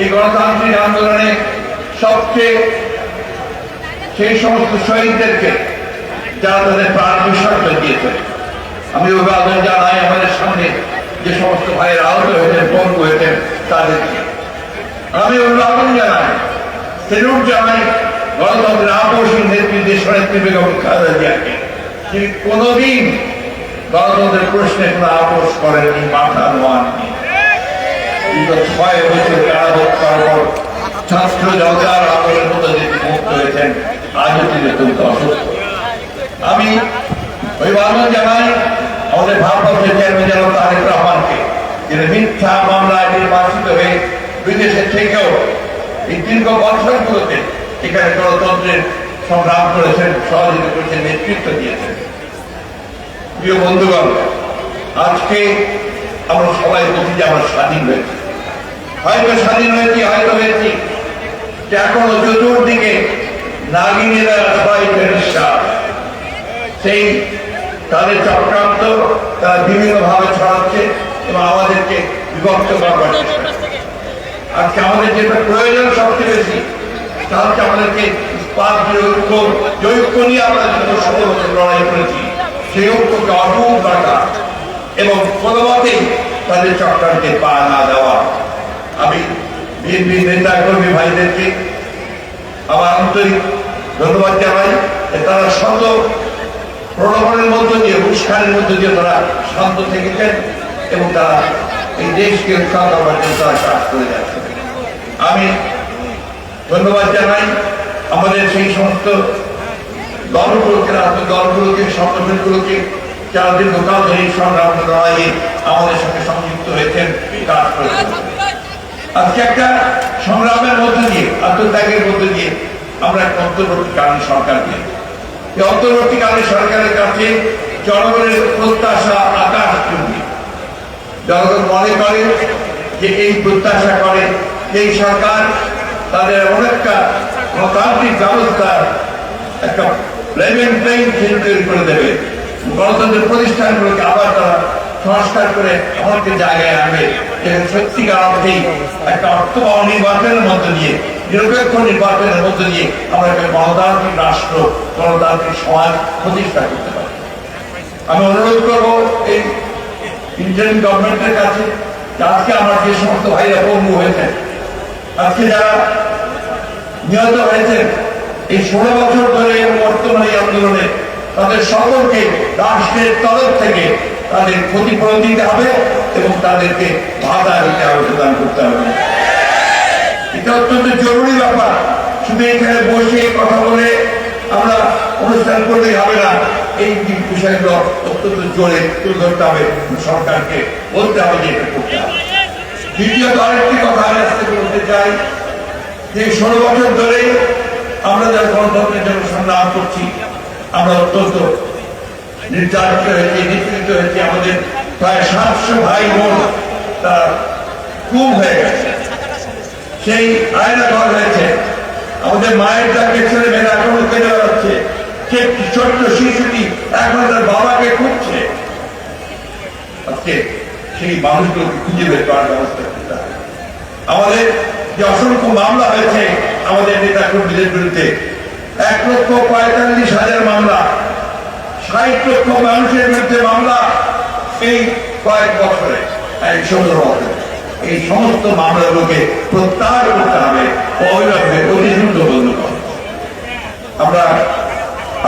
এই গণতান্ত্রিক আন্দোলনে সবচেয়ে সেই সমস্ত শহীদদেরকে যারা তাদের প্রাণ বিসর্জন দিয়েছে, আমি অভিবাদন জানাই, আমাদের সামনে যে সমস্ত ভাইয়ের আহত হয়েছেন পঙ্গু হয়েছেন, তাদেরকে। আমি অভিবাদন জানাই, সেলুট জানাই, গণতন্ত্রের আপসী নেত্রী দেশনেত্রী বেগম খালেদা জিয়াকে। তিনি কোনোদিন গণতন্ত্রের প্রশ্নে কোনো আপোষ করেননি, মাথা নোয়াননি। দীর্ঘ ছয় বছর কারাভোগ করার পর ছাত্র জনতার আন্দোলনের মধ্যে যে তিনি মুক্ত হয়েছেন আজও তিনি অত্যন্ত অসুস্থ আমি অভিবাদন জানাই আমাদের ভারতবর্ষের চেয়ারম্যান জনাব তারেক রহমানকে, যিনি মিথ্যা মামলায় নির্বাচিত হয়ে বিদেশে থেকেও এই দীর্ঘ বছরগুলোতে এখানে গণতন্ত্রের সংগ্রাম করেছেন, সহযোগিতা করেছেন, নেতৃত্ব দিয়েছেন। প্রিয় বন্ধুগণ, আজকে আমরা সবাই বলছি যে আমরা স্বাধীন হয়েছি। হয়তো স্বাধীন হয়েছি, হয়তো হয়েছি। এখনও চতুর্দিকে নাগিনীরা সবাই সেই তাদের চক্রান্ত তারা বিভিন্নভাবে ছড়াচ্ছে এবং আমাদেরকে বিভক্ত করবার আজকে আমাদের যেটা প্রয়োজন সবচেয়ে বেশি, তা হচ্ছে আমাদেরকে যে ঐক্য যে ঐক্য নিয়ে আমরা যত বছর লড়াই করেছি, সেই ঐক্যকে অটুট রাখা। এবং কোনো তাদের চক্রান্তে পা না দেওয়া। আমি বিএনপি নেতা কর্মী ভাইদেরকে আমার আন্তরিক ধন্যবাদ জানাই তারা শত প্রলোভনের মধ্য দিয়ে, উস্কানের মধ্য দিয়ে তারা শান্ত থেকেছেন এবং তারা এই দেশকে রক্ষা করবার জন্য তারা কাজ করে যাচ্ছে। আমি ধন্যবাদ জানাই আমাদের সেই সমস্ত দলগুলোকে রাজনৈতিক দলগুলোকে, সংগঠনগুলোকে যারা দীর্ঘকাল ধরে সংগ্রাম লড়াইয়ে আমাদের সঙ্গে সংযুক্ত হয়েছেন আজকে একটা সংগ্রামের মধ্যে দিয়ে, আত্মত্যাগের মধ্যে দিয়ে আমরা একটা অন্তর্বর্তীকালীন সরকার পেয়ে এই অন্তর্বর্তীকালীন সরকারের কাছে জনগণের প্রত্যাশা আকাশ চুম্বি। জনগণ মনে করে যে এই প্রত্যাশা করে, এই সরকার তাদের অনেকটা গণতান্ত্রিক ব্যবস্থার একটা লেভেল প্লেইং ফিল্ড তৈরি করে দেবে। গণতন্ত্রের প্রতিষ্ঠানগুলোকে আবার তারা সংস্কার করে একটি জায়গায় আনবে। যেখানে সত্যিকার অর্থেই একটা অর্থ নির্বাচনের মধ্য দিয়ে, নিরপেক্ষ নির্বাচনের মধ্য দিয়ে আমরা একটা গণতান্ত্রিক রাষ্ট্র, গণতান্ত্রিক সমাজ প্রতিষ্ঠা করতে পারি। আমি অনুরোধ করব এই ইন্ডিয়ান গভর্নমেন্টের কাছে আজকে আমার যে সমস্ত ভাইরা পঙ্গু হয়েছেন, আজকে যারা নিহত হয়েছেন, এই ষোলো বছর ধরে বর্তমানে আন্দোলনে তাদের সকলকে রাষ্ট্রের তরফ থেকে তাদের ক্ষতিপূরণ দিতে হবে এবং তাদেরকে ভাতা দিতে হবে, প্রদান করতে হবে। এটা অত্যন্ত জরুরি ব্যাপার। শুধু এখানে বসে কথা বলে আমরা অনুষ্ঠান করলেই হবে না। এই বিষয়গুলো অত্যন্ত জোরে তুলে ধরতে হবে। সরকারকে বলতে হবে যে এটা করতে হবে। দ্বিতীয়ত আরেকটি কথা আমি আজকে বলতে চাই যে ষোলো বছর ধরে আমরা যারা গণতন্ত্রের জন্য সংগ্রাম করছি আমরা অত্যন্ত নির্যাতিত হয়েছি নিপীড়িত হয়েছি, আমাদের প্রায় সাতশো ভাই বোন তার খুব হয়ে গেছে। সেই আয়না ঘর হয়েছে। আমাদের মায়ের যাকে ছেলে মেয়েরা এখনও কেটে বেড়াচ্ছে সে ছোট্ট শিশুটি এখন তার বাবাকে খুঁজছে। আজকে সেই মানুষগুলোকে খুঁজে বের করার ব্যবস্থা করতে আমাদের যে অসংখ্য মামলা হয়েছে, আমাদের নেতা কর্মীদের বিরুদ্ধে এক লক্ষ পঁয়তাল্লিশ হাজার মামলা, ষাট লক্ষ মানুষের বিরুদ্ধে মামলা এই কয়েক বছরে এই বছরে এই সমস্ত মামলাগুলোকে প্রত্যাহার করতে হবে, অবিলম্বে অতি দ্রুত বন্ধ হবে। আমরা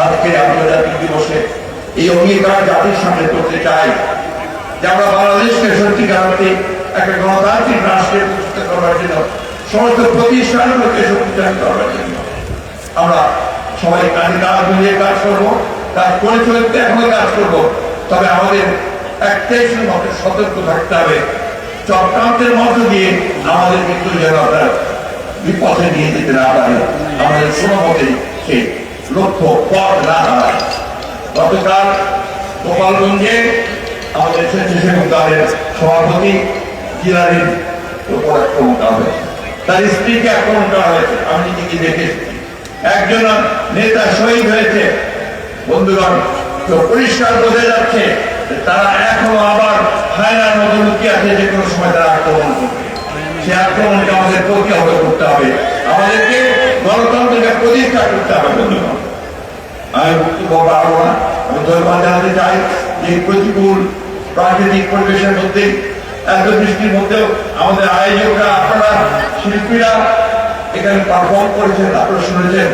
আজকে আন্তর্জাতিক দিবসে এই অঙ্গীকার জাতির সামনে করতে চাই যে আমরা বাংলাদেশকে সত্যিকার অর্থে একটা গণতান্ত্রিক রাষ্ট্রে প্রতিষ্ঠা করবার জন্য সমস্ত প্রতিষ্ঠানগুলোকে শক্তিশালী করবার জন্য আমরা সবাই কাজে কাজ মিলিয়ে কাজ করব, কাজ করে চলতে এখনও কাজ করব। তবে আমাদের একটাই শুধু সতর্ক থাকতে হবে, চক্রান্তের মধ্য দিয়ে আমাদের কিন্তু যেন আপনার বিপথে নিয়ে যেতে না পারে। আমাদের কোনো মতে সেই লক্ষ্য পথ না হারায় গতকাল গোপালগঞ্জে আমাদের স্বেচ্ছাসেবক দলের সভাপতি জিলারির উপর আক্রমণ করা হয়েছে। তার স্ত্রীকে আক্রমণ করা হয়েছে। আমি নিজেকে দেখে এসেছি। একজন নেতা শহীদ হয়েছে। বন্ধুগণ, তো পরিষ্কার বোঝা যাচ্ছে তারা এখনও আবার হায়নার মতো লুকিয়ে আছে যে কোনো সময় তারা আক্রমণ করবে। সে আক্রমণকে আমাদের প্রতিহত করতে হবে। আমাদেরকে গণতন্ত্রকে প্রতিষ্ঠা করতে হবে, বন্ধুগণ। আমি বক্তব্য বাড়াবো না, আমি ধন্যবাদ জানাতে চাই যে প্রতিকূল প্রাকৃতিক পরিবেশের মধ্যে, এত বৃষ্টির মধ্যেও আমাদের আয়োজকরা, আপনারা, শিল্পীরা এখানে পারফর্ম করেছেন আপনারা শুনেছেন।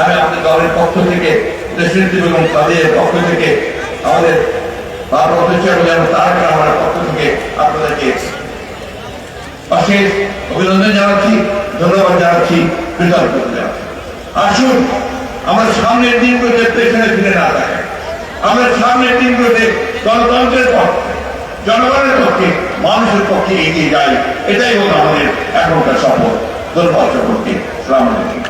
আমি আমাদের দলের পক্ষ থেকে দেশনীতি এবং তাদের পক্ষ থেকে আমাদের পক্ষ থেকে আপনাদেরকে অশেষ অভিনন্দন জানাচ্ছি, ধন্যবাদ জানাচ্ছি আসুন, আমরা সামনের দিনগুলোতে পেছনে ফিরে না আমরা সামনের দিনগুলোতে গণতন্ত্রের পক্ষে, জনগণের পক্ষে, মানুষের পক্ষে এগিয়ে যাই। এটাই হলো আমাদের এখনকার শপথ ধন্যবাদ সকলকে সালাম আলাইকুম